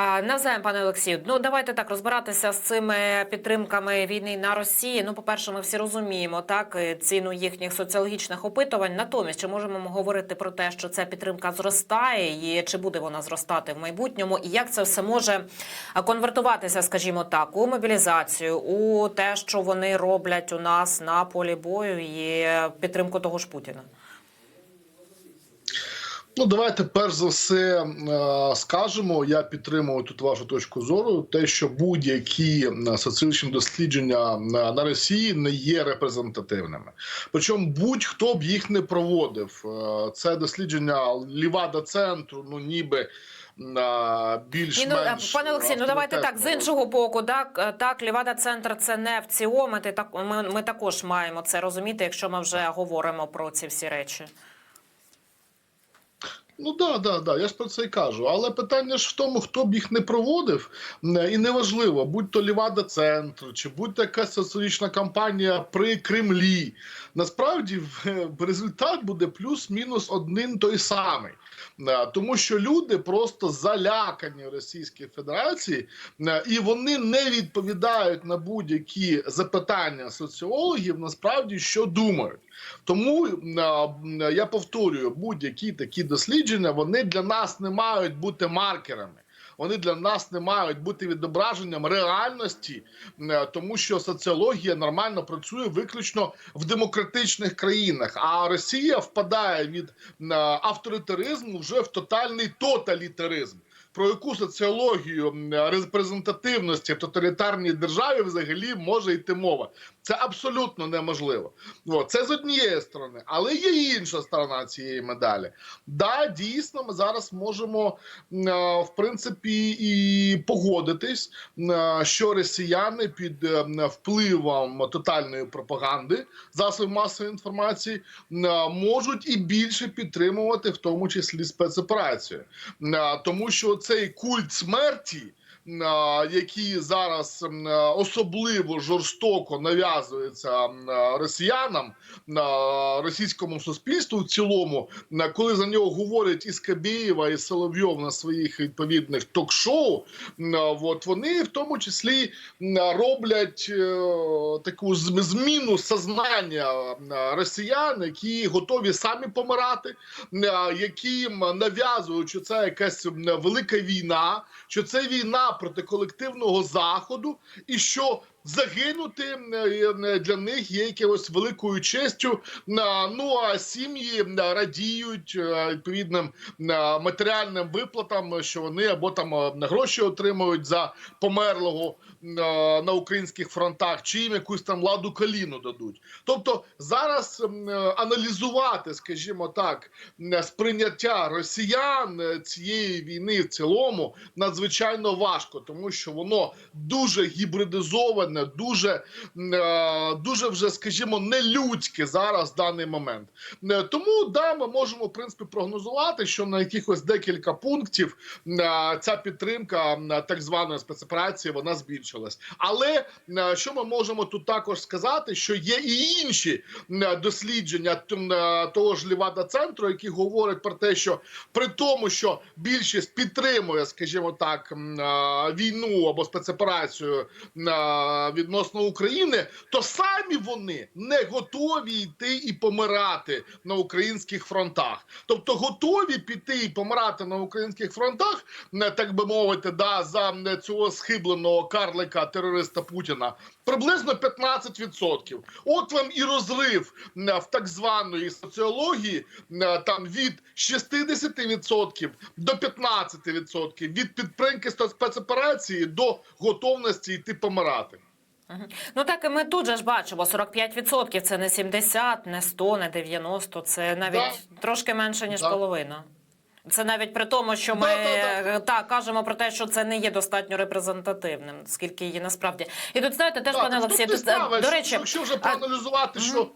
Навзаєм, пане Олексію, ну давайте так розбиратися з цими підтримками війни на Росії. Ну, по-перше, ми всі розуміємо так ціну їхніх соціологічних опитувань. Натомість, чи можемо говорити про те, що ця підтримка зростає, і чи буде вона зростати в майбутньому, і як це все може конвертуватися, скажімо так, у мобілізацію, у те, що вони роблять у нас на полі бою, і підтримку того ж Путіна? Ну, давайте перш за все е, скажемо. Я підтримую тут вашу точку зору. Те, що будь-які е, соціологічні дослідження на, на Росії не є репрезентативними. Причому будь-хто б їх не проводив. Е, Це дослідження Лівада центру, ну ніби. е, Більш ну, е, пане Олексій, ну давайте так з іншого боку, так е, так, Лівада центр це не в ціоми. Ти так ми, ми також маємо це розуміти, якщо ми вже говоримо про ці всі речі. Ну да, да, да, я ж про це й кажу. Але питання ж в тому, хто б їх не проводив, М, і неважливо, будь то Лівада Центр, чи будь то якась соціологічна кампанія при Кремлі. Насправді в результат буде плюс-мінус один той самий. Е, Тому що люди просто залякані Російській Федерації, е, і вони не відповідають на будь-які запитання соціологів, насправді що думають. Тому е, я повторюю, будь-які такі дослідження вони для нас не мають бути маркерами. Вони для нас не мають бути відображенням реальності, е, тому що соціологія нормально працює виключно в демократичних країнах. А Росія впадає від е, авторитаризму вже в тотальний тоталітаризм. Про яку соціологію репрезентативності в тоталітарній державі взагалі може йти мова? Це абсолютно неможливо. О, це з однієї сторони, але є інша сторона цієї медалі. Да, дійсно, ми зараз можемо е, в принципі і погодитись, що росіяни під е, впливом тотальної пропаганди засобів масової інформації е, можуть і більше підтримувати, в тому числі спецоперацію, е, тому що цей культ смерті. Е, зараз е, особливо жорстоко нав'язується е, росіянам на російському суспільству в цілому, коли за нього говорять і Скабєєва, і Соловйов на своїх відповідних ток-шоу, от вони в тому числі роблять таку зміну сознання росіян, які готові самі помирати, яким нав'язують, що це якась велика війна, що це війна проти колективного заходу, і що загинути м, е, для них є якимось великою честю. На- Ну а сім'ї радіють е, відповідним е, матеріальним виплатам, що вони або там е, гроші отримують за померлого е, на українських фронтах, чи їм якусь там ладу каліну дадуть. Тобто зараз е, аналізувати, скажімо так, сприйняття росіян е, цієї війни в цілому надзвичайно важко, тому що воно дуже гібридизоване, дуже, е, дуже вже, скажімо, нелюдське зараз в даний момент. Е, Тому да, ми можемо в принципі прогнозувати, що на якихось декілька пунктів е, ця підтримка так званої спецоперації вона збільшилась. Але що ми можемо тут також сказати, що є і інші дослідження того ж Лівада центру, які говорять про те, що при тому, що більшість підтримує, скажімо так, війну або спецоперацію відносно України, то самі вони не готові йти і помирати на українських фронтах. Тобто готові піти і помирати на українських фронтах, не так би мовити, да за цього схибленого карлика терориста Путіна. Приблизно 15%. От вам і розрив м, в так званої соціології там від 60% до 15% від підтримки спецоперації до готовності йти помирати. Ну так і ми тут же ж бачимо 45% – це не 70, не 100, не 90, це навіть трошки менше ніж Да. половина. Це навіть при тому, що ми Да, да, да. е, так кажемо про те, що це не є достатньо репрезентативним, скільки її насправді. І тут знаєте, теж Так, пане Олексій, не тут, е, до речі, якщо вже а- проаналізувати, що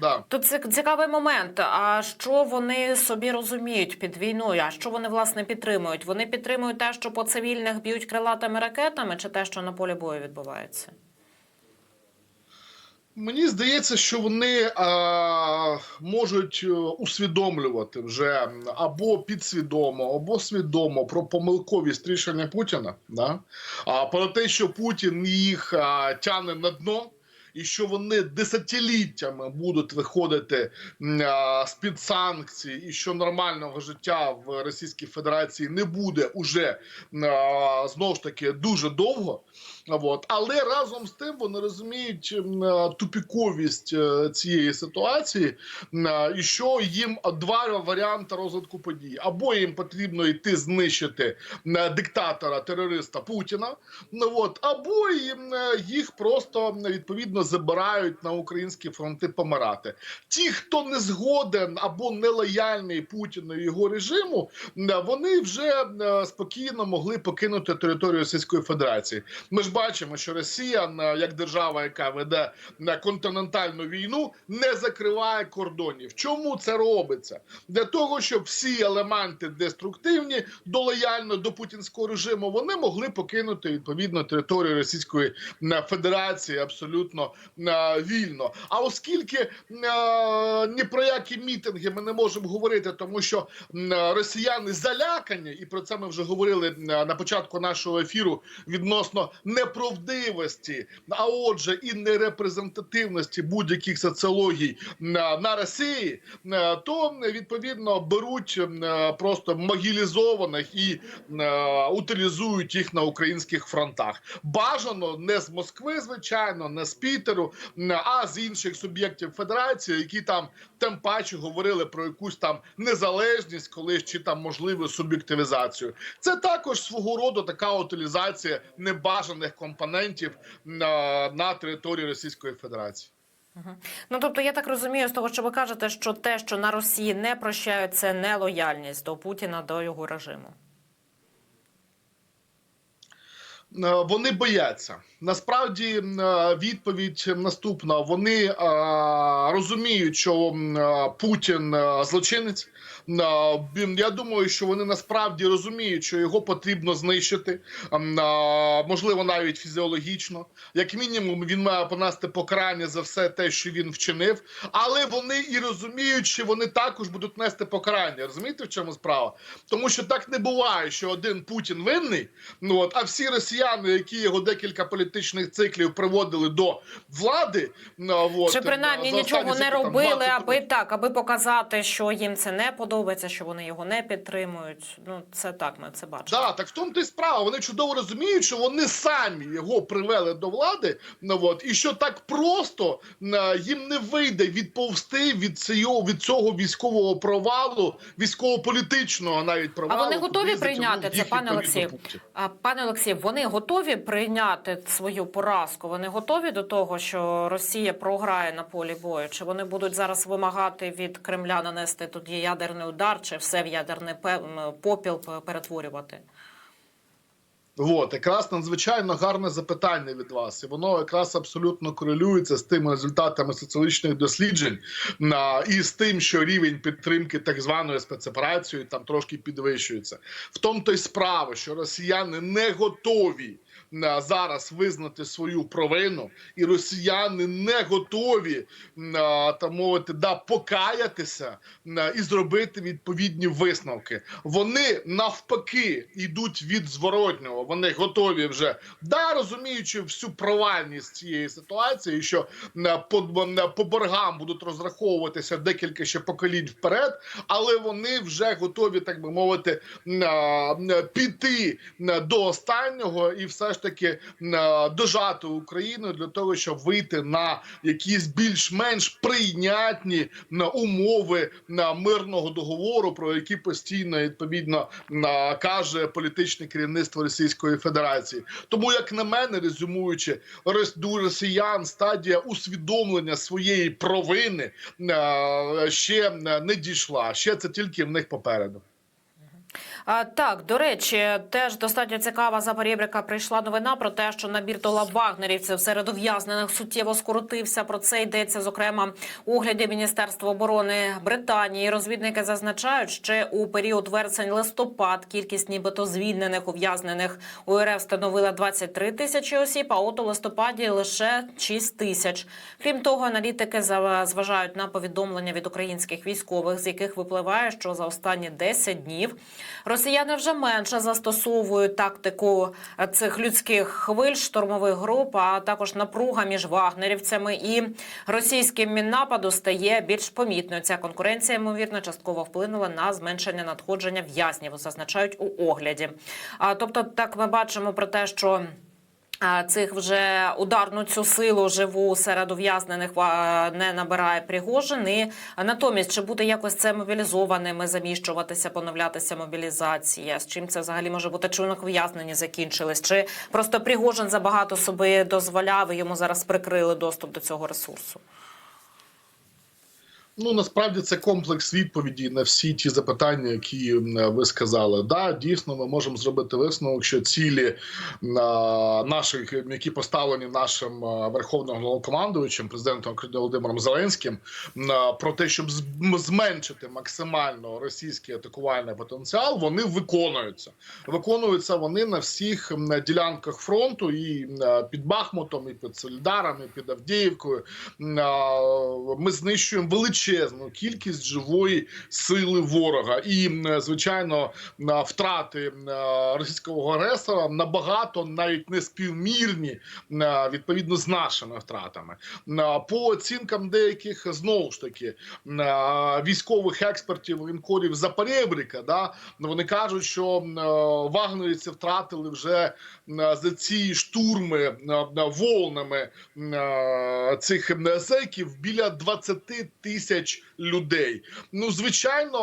да. Тут цик- цікавий момент. А що вони собі розуміють під війною? А що вони власне підтримують? Вони підтримують те, що по цивільних б'ють крилатими ракетами, чи те, що на полі бою відбувається? Мені здається, що вони а, можуть е, усвідомлювати вже або підсвідомо, або свідомо про помилковість рішення Путіна. Да? А про те, що Путін їх а, тягне на дно. І що вони десятиліттями будуть виходити з-під санкцій, і що нормального життя в Російській Федерації не буде уже знову ж таки дуже довго. От. Але разом з тим вони розуміють е, тупіковість е, цієї ситуації, е, і що їм два варіанти розвитку подій: або їм потрібно йти знищити диктатора, терориста Путіна, ну, от, або їм, їх просто відповідно забирають на українські фронти помирати. Ті, хто не згоден або не лояльний Путіну і його режиму, вони вже спокійно могли покинути територію Російської Федерації. Ми ж бачимо, що Росія, е, як держава, яка веде е, континентальну війну, не закриває кордонів. Чому це робиться? Для того, щоб всі елементи деструктивні до лояльно до путінського режиму вони могли покинути відповідно територію Російської е, Федерації абсолютно вільно. А оскільки ні про які мітинги ми не можемо говорити, тому що росіяни залякані, і про це ми вже говорили на початку нашого ефіру відносно неправдивості, а отже, і нерепрезентативності будь-яких соціологій на, Росії, то відповідно беруть просто могілізованих і е, утилізують їх на українських фронтах. Бажано не з Москви, звичайно, не з Пітеру, а з інших суб'єктів Федерації, які там тим паче говорили про якусь там незалежність, колись чи там можливу суб'єктивізацію. Це також свого роду така утилізація небажаних компонентів на, на території Російської Федерації. Ну тобто, я так розумію, з того, що ви кажете, що те, що на Росії не прощають, це нелояльність до Путіна, до його режиму. Вони бояться. Насправді е, відповідь наступна: вони е, розуміють, що е, Путін е, злочинець. Е, Я думаю, що вони насправді розуміють, що його потрібно знищити, е, можливо, навіть фізіологічно. Як мінімум, він має понести покарання за все те, що він вчинив. Але вони і розуміють, що вони також будуть нести покарання. Розумієте, в чому справа? Тому що так не буває, що один Путін винний, ну от, а всі росіяни, які його декілька політичних циклів приводили до влади, ну, от, Чи принаймні нічого не скільки там, робили, аби так, аби показати, що їм це не подобається, що вони його не підтримують. Ну це так, ми це бачимо. Да, так в тому то й справа. Вони чудово розуміють, що вони самі його привели до влади. Ну, от, і що так просто е, їм не вийде відповсти від цього, від цього військового провалу, військово-політичного навіть провалу. вони готові прийняти це, пане Олексію? Пане Олексій, вони готові прийняти свою поразку? Вони готові до того, що Росія програє на полі бою? Чи вони будуть зараз вимагати від Кремля нанести тоді ядерний удар, чи все в ядерний попіл перетворювати? От, якраз надзвичайно гарне запитання від вас, і воно якраз абсолютно корелюється з тими результатами соціологічних досліджень а, і з тим, що рівень підтримки так званої спецоперації там трошки підвищується. В тому то й справа, що росіяни не готові. А, Зараз визнати свою провину, і росіяни не готові а, так мовити да покаятися і зробити відповідні висновки. Вони навпаки йдуть від зворотнього. Вони готові вже да розуміючи всю провальність цієї ситуації, що по, по боргам будуть розраховуватися декілька ще поколінь вперед, але вони вже готові, так би мовити, піти до останнього і все ж таки дожати Україну для того, щоб вийти на якісь більш-менш прийнятні умови на мирного договору, про які постійно відповідно а, каже політичне керівництво Російської Федерації. Тому, як на мене, резюмуючи, до росіян стадія усвідомлення своєї провини ще не дійшла. Ще це тільки в них попереду. Так, до речі, теж достатньо цікава за перебріка прийшла новина про те, що набір до лав вагнерівців серед ув'язнених суттєво скоротився. Про це йдеться зокрема у огляді Міністерства оборони Британії. Розвідники зазначають, ще у період вересень-листопад кількість нібито звільнених ув'язнених у РФ становила 23 тисячі осіб. А от у листопаді лише 6 тисяч. Крім того, аналітики зважають на повідомлення від українських військових, з яких випливає, що за останні 10 днів росіяни вже менше застосовують тактику цих людських хвиль, штурмових груп, а також напруга між вагнерівцями і російським міннападу стає більш помітною. Ця конкуренція ймовірно частково вплинула на зменшення надходження в'язнів, зазначають у огляді. А тобто, так ми бачимо про те, що. Цих вже ударну цю силу живу серед ув'язнених не набирає Пригожин. І натомість, чи буде якось це мобілізованими, заміщуватися, поновлятися мобілізація? З чим це взагалі може бути? Чи ув'язнені закінчились? Чи просто Пригожин забагато собі дозволяв і йому зараз прикрили доступ до цього ресурсу? Ну насправді це комплекс відповіді на всі ті запитання, які ви сказали. Да, дійсно, ми можемо зробити висновок, що цілі наших, які поставлені нашим верховним головнокомандуючим, президентом України Володимиром Зеленським, про те, щоб зменшити максимально російський атакувальний потенціал, вони виконуються. Виконуються вони на всіх ділянках фронту і під Бахмутом, і під Солідаром, і під Авдіївкою. Ми знищуємо величезну кількість живої сили ворога, і звичайно втрати російського агресора набагато навіть не співмірні відповідно з нашими втратами. По оцінкам деяких знову ж таки військових експертів воєнкорів за да вони кажуть, що вагнерівці втратили вже за ці штурми волнами цих зеків біля 20 тисяч людей. Ну, звичайно,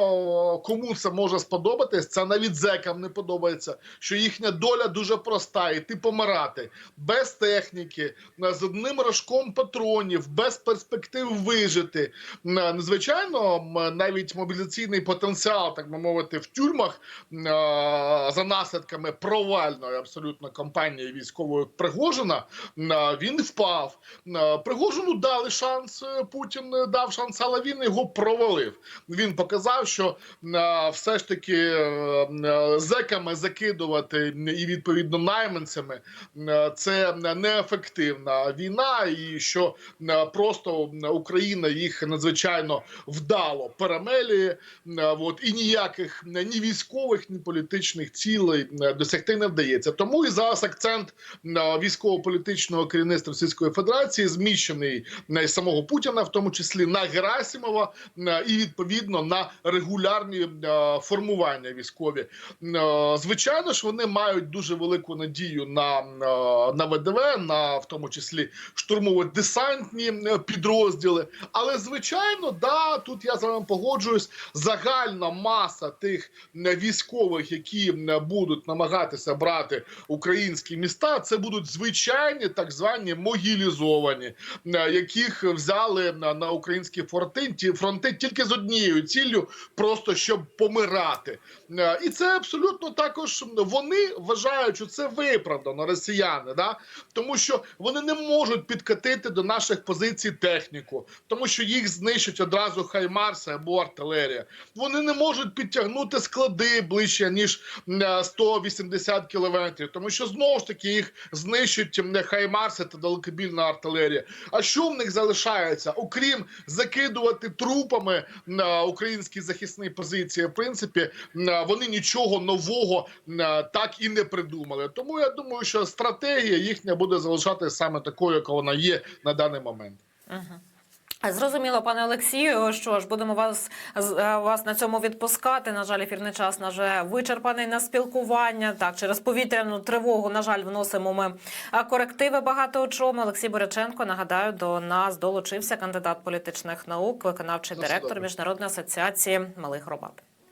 кому це може сподобатись, це навіть зекам не подобається, що їхня доля дуже проста: іти помирати без техніки, з одним рожком патронів, без перспектив вижити. М, Звичайно, навіть мобілізаційний потенціал, так би мовити, в тюрмах за наслідками провальної абсолютно кампанії військової Пригожина, він впав. Пригожину дали шанс. е, Путін е, дав шанс, але він його провалив. Він показав, що все ж таки е, е, зеками закидувати і відповідно найманцями е, це неефективна війна, і що просто Україна їх надзвичайно вдало перемелює. От і ніяких ні військових, ні політичних цілей досягти не вдається. Тому і зараз акцент військово-політичного керівництва Російської Федерації зміщений на самого Путіна, в тому числі на Герасимова е, і відповідно на регулярні е, формування військові. Е, Звичайно ж, вони мають дуже велику надію на, на ВДВ, на в тому числі штурмово-десантні підрозділи. Але звичайно, да, тут я з вами погоджуюсь. Загальна маса тих військових, які будуть намагатися брати українські міста, це будуть звичайні так звані могілізовані, яких взяли на, українські фронти, фронти тільки з однією ціллю, просто щоб помирати. Е, І це абсолютно також вони вважають, що це виправдано росіяни, да? тому що вони не можуть підкатити до наших позицій техніку, тому що їх знищать одразу хаймарси або артилерія. Вони не можуть підтягнути склади ближче ніж е, 180 кілометрів, тому що знову ж таки їх знищать м, хаймарси та далекобільна артилерія. А що в них залишається, окрім закидувати трупами українські захисні позиції? В принципі, вони нічого нового так і не придумали. Тому я думаю, що стратегія їхня буде залишатися саме такою, яка вона є на даний момент. Зрозуміло, пане Олексію. Що ж, будемо вас е, вас на цьому відпускати. На жаль, ефірний час на вже вичерпаний на спілкування. Так, через повітряну тривогу, на жаль, вносимо ми е, корективи багато у чому. Олексій Боряченко, нагадаю, до нас долучився кандидат політичних наук, виконавчий На директор. Міжнародної асоціації малих громад.